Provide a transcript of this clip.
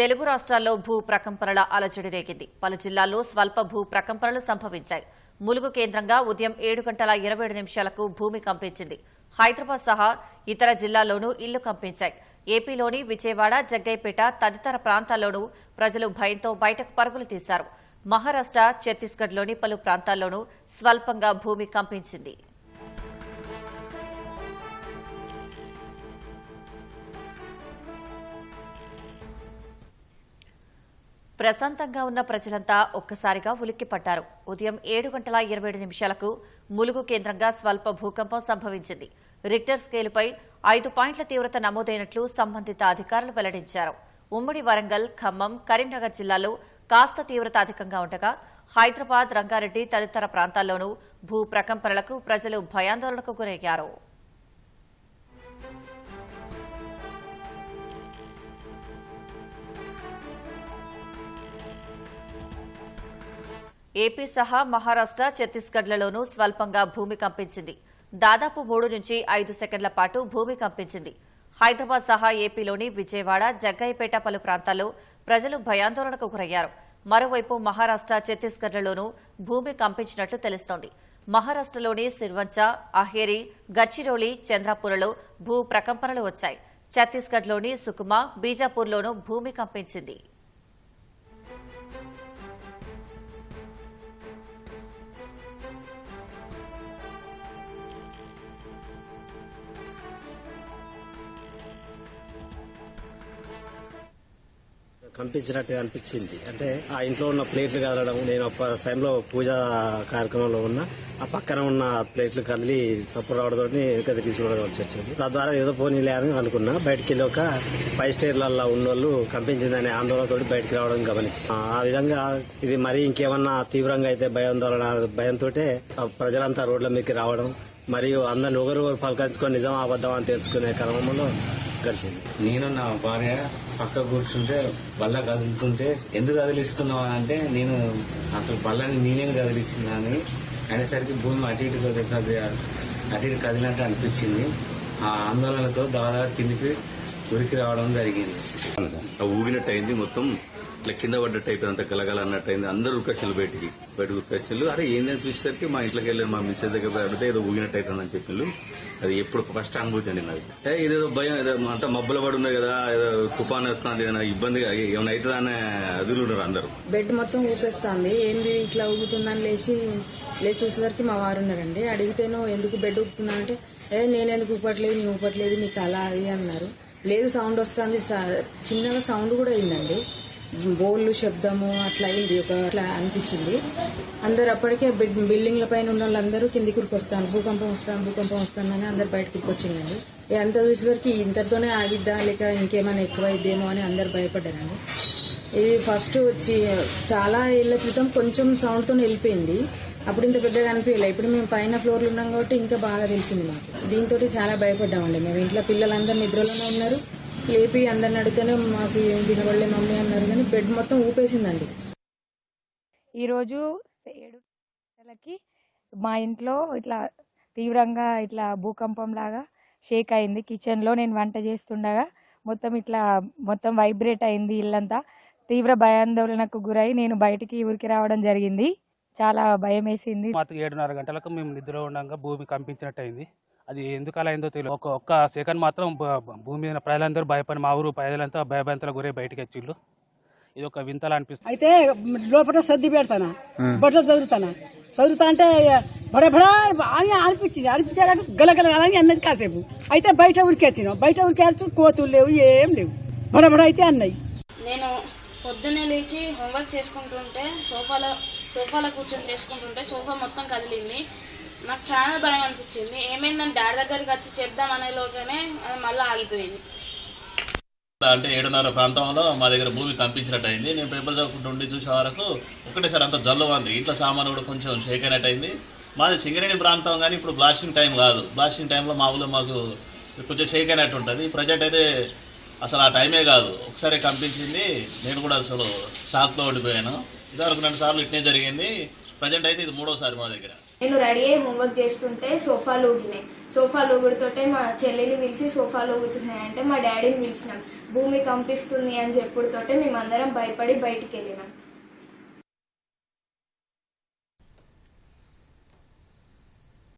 తెలుగు రాష్ట్రాల్లో భూ ప్రకంపనల అలజడి రేగింది. పలు జిల్లాల్లో స్వల్ప భూ ప్రకంపనలు సంభవించాయి. ములుగు కేంద్రంగా ఉదయం ఏడు గంటల ఇరవై ఏడు నిమిషాలకు భూమి కంపించింది. హైదరాబాద్ సహా ఇతర జిల్లాల్లోనూ ఇళ్ళు కంపించాయి. ఏపీలోని విజయవాడ జగ్గైపేట తదితర ప్రాంతాల్లోనూ ప్రజలు భయంతో బయటకు పరుగులు తీశారు. మహారాష్ట ఛత్తీస్గఢ్లోని పలు ప్రాంతాల్లోనూ స్వల్పంగా భూమి కంపించింది. ప్రశాంతంగా ఉన్న ప్రజలంతా ఒక్కసారిగా ఉలిక్కిపడ్డారు. ఉదయం ఏడు గంటల ఇరవై ఏడు నిమిషాలకు ములుగు కేంద్రంగా స్వల్ప భూకంపం సంభవించింది. రిక్టర్ స్కేలుపై ఐదు పాయింట్ల తీవ్రత నమోదైనట్లు సంబంధిత అధికారులు వెల్లడించారు. ఉమ్మడి వరంగల్ ఖమ్మం కరీంనగర్ జిల్లాలో కాస్త తీవ్రత అధికంగా ఉండగా హైదరాబాద్ రంగారెడ్డి తదితర ప్రాంతాల్లోనూ భూ ప్రకంపనలకు ప్రజలు భయాందోళనకు గురయ్యారు. ఏపీ సహా మహారాష్ట ఛత్తీస్గఢ్లలోనూ స్వల్పంగా భూమి కంపించింది. దాదాపు మూడు నుంచి ఐదు సెకండ్ల పాటు భూమి కంపించింది. హైదరాబాద్ సహా ఏపీలోని విజయవాడ జగ్గయ్యపేట పలు ప్రాంతాల్లో ప్రజలు భయాందోళనకు గురయ్యారు. మరోవైపు మహారాష్ట ఛత్తీస్గఢ్లలోనూ భూమి కంపించినట్లు తెలుస్తోంది. మహారాష్టలోని సిర్వంచ అహేరి గచ్చిరోలి చంద్రాపూర్లో భూ ప్రకంపనలు వచ్చాయి. ఛత్తీస్గఢ్లోని సుకుమా బీజాపూర్లోనూ భూమి కంపించింది. కంపించినట్టు అనిపించింది. అంటే ఆ ఇంట్లో ఉన్న ప్లేట్లు కదలడం నేను ఒక టైంలో పూజా కార్యక్రమంలో ఉన్నా ఆ పక్కన ఉన్న ప్లేట్లు కదిలి సపోర్ట్ రావడంతో వెనక తీసుకోవడం వచ్చింది. తద్వారా ఏదో పోనీలే అని అనుకున్నా. బయటికి వెళ్ళాక ఒక ఫైవ్ స్టేర్లలో ఉన్న వాళ్ళు కంపించిందనే ఆందోళనతో బయటకు రావడం గమనించి ఆ విధంగా ఇది మరీ ఇంకేమన్నా తీవ్రంగా అయితే భయాందోళన భయంతో ప్రజలంతా రోడ్ల మీదకి రావడం మరియు అందరిని ఒకరు ఒకరు పలకరించుకొని నిజం అబద్ధం అని తెలుసుకునే క్రమంలో గడిచింది నేను నా భార్య పక్క కూర్చుంటే బల్ల కదులుతుంటే ఎందుకు కదిలిస్తున్నావు అని అంటే నేను అసలు బల్లని నేనేం కదిలిస్తున్నా అని అనేసరికి భూమి అటు ఇటు కది- కది- అటు ఇటు కదిలినట్టు అనిపించింది. ఆ ఆందోళనతో దాదాపు కిందికి ఉరికి రావడం జరిగింది. ఆ ఊగినట్టు అయింది మొత్తం. ఇట్లా కింద పడ్డట్టు అయిపోయింది అంత గలగల అన్నట్టు అయింది అందరూ ఉరికొచ్చారు బయటికి బయట ఉక్కచ్చలు అరే ఏందని చూసేసరికి మా ఇంట్లోకి వెళ్ళారు మా మిస్సెస్ దగ్గర పడితే ఏదో ఊగినట్టు అయితే అని చెప్పిండు అది ఎప్పుడు ఫస్ట్ అనుభూతి అండి నాకు ఏ ఇదేదో భయం ఏదో అంత మబ్బుల పడి ఉంది కదా ఏదో తుఫాన్ వస్తుంది ఏదైనా ఇబ్బందిగా ఏమైనా అవుతుందా అనే అదులు ఉన్నారు అందరూ. బెడ్ మొత్తం ఊపేస్తుంది. ఏంది ఇట్లా ఊగుతుందని లేచి లేచి చూసేసరికి మా వారు ఉన్నారండి. అడిగితేనో ఎందుకు బెడ్ ఊపుతున్నా అంటే ఏ నేను ఎందుకు ఊపట్లేదు నేను ఊపట్లేదు నీకు అలా అది అన్నారు. లేదు సౌండ్ వస్తుంది. స- చిన్నగా సౌండ్ కూడా అయిందండి. బోళ్ళు శబ్దము అట్లా అయింది ఒక అట్లా అనిపించింది. అందరు అప్పటికే బిల్డింగ్ల పైన ఉన్న వాళ్ళందరూ కిందికి వస్తాను భూకంపం వస్తాను భూకంపం వస్తానని అందరు బయటకు వచ్చిందండి అంత చూసేసరికి ఇంతటితోనే ఆగిద్దా లేక ఇంకేమైనా ఎక్కువైద్దేమో అని అందరు భయపడ్డారండి. ఇది ఫస్ట్ వచ్చి చాలా ఏళ్ళ క్రితం కొంచెం సౌండ్తో వెళ్ళిపోయింది. అప్పుడు ఇంత పెద్దగా అనిపించలే. ఇప్పుడు మేము పైన ఫ్లోర్లు ఉన్నాం కాబట్టి ఇంకా బాగా తెలిసింది మాకు. దీంతో చాలా భయపడ్డామండి. మేము ఇంట్లో పిల్లలందరూ నిద్రలోనే ఉన్నారు. లేపి అందరిని అడిగితేనే మాకు ఏం తినబడలే మమ్మీ అన్నారు కానీ బెడ్ మొత్తం ఊపేసిందండి. ఈరోజు ఏడు గంటలకి మా ఇంట్లో ఇట్లా తీవ్రంగా ఇట్లా భూకంపం లాగా షేక్ అయింది. కిచెన్లో నేను వంట చేస్తుండగా మొత్తం ఇట్లా మొత్తం వైబ్రేట్ అయింది ఇల్లంతా. తీవ్ర భయాందోళనకు గురై నేను బయటికి ఊరికి రావడం జరిగింది. చాలా భయం వేసింది మాకు ఏడున్నర గంటలకు మేము నిద్ర ఉండగా భూమి కంపించినట్టు అయింది అది ఎందుకు అలా అయిందో తెలియదు ఒక ఒక్క సెకండ్ మాత్రం భూమి మీద ప్రజలందరూ భయపడి మా ఊరు ప్రజలంతా భయభ్యంతలకు గురై బయటికి వచ్చిళ్ళు. ఇది ఒక వింతలా అనిపిస్తుంది అయితే లోపల సర్ది పెడతానా? బట్టలు చదువుతానా? చదువుతా అంటే బడబడా అని అనిపించింది. అనిపించాక గలగల అని అన్నది కాసేపు. అయితే బయట ఉరికి వచ్చినాం. బయట ఉరికి వచ్చి కోతులు లేవు ఏం లేవు. బడబడ అయితే అన్నాయి. నేను పొద్దున్నే లేచి హోంవర్క్ చేసుకుంటుంటే సోఫాలో సోఫాలో కూర్చొని చేసుకుంటుంటే సోఫా మొత్తం కదిలింది. నాకు చాలా భయం అనిపించింది. ఏమైందని డాడీ దగ్గరికి వచ్చి చెప్దాం అనే లోపలనే అది మళ్ళీ ఆగిపోయింది. అంటే ఏడున్నర ప్రాంతంలో మా దగ్గర భూమి కంపించినట్టు అయింది నేను పేపర్ చదువుకుంటూ ఉండి చూసే వరకు ఒకటేసారి అంత జల్లు ఉంది. ఇంట్లో సామాను కూడా కొంచెం షేక్ అయినట్టు అయింది మాది సింగరేణి ప్రాంతం కానీ ఇప్పుడు బ్లాస్టింగ్ టైం కాదు. బ్లాస్టింగ్ టైంలో మా ఊళ్ళో మాకు కొంచెం షేక్ అయినట్టు ఉంటుంది. ప్రజెంట్ అయితే అసలు ఆ టైమే కాదు. ఒకసారి కంపించింది. నేను కూడా అసలు షాక్లో ఓడిపోయాను ఇదివరకు రెండు సార్లు ఇట్నే జరిగింది. ప్రజెంట్ అయితే ఇది మూడోసారి మా దగ్గర. నేను రెడీ అయ్యి హోంవర్క్ చేస్తుంటే సోఫాలు ఊగినాయి సోఫాలు ఊగుడుతోటే మా చెల్లిని పిలిచి ఊగుతున్నాయి అంటే మా డాడీని పిలిచినాం. భూమి కంపిస్తుంది అని చెప్పుడుతోటే మేమందరం భయపడి బయటికి వెళ్ళినాం.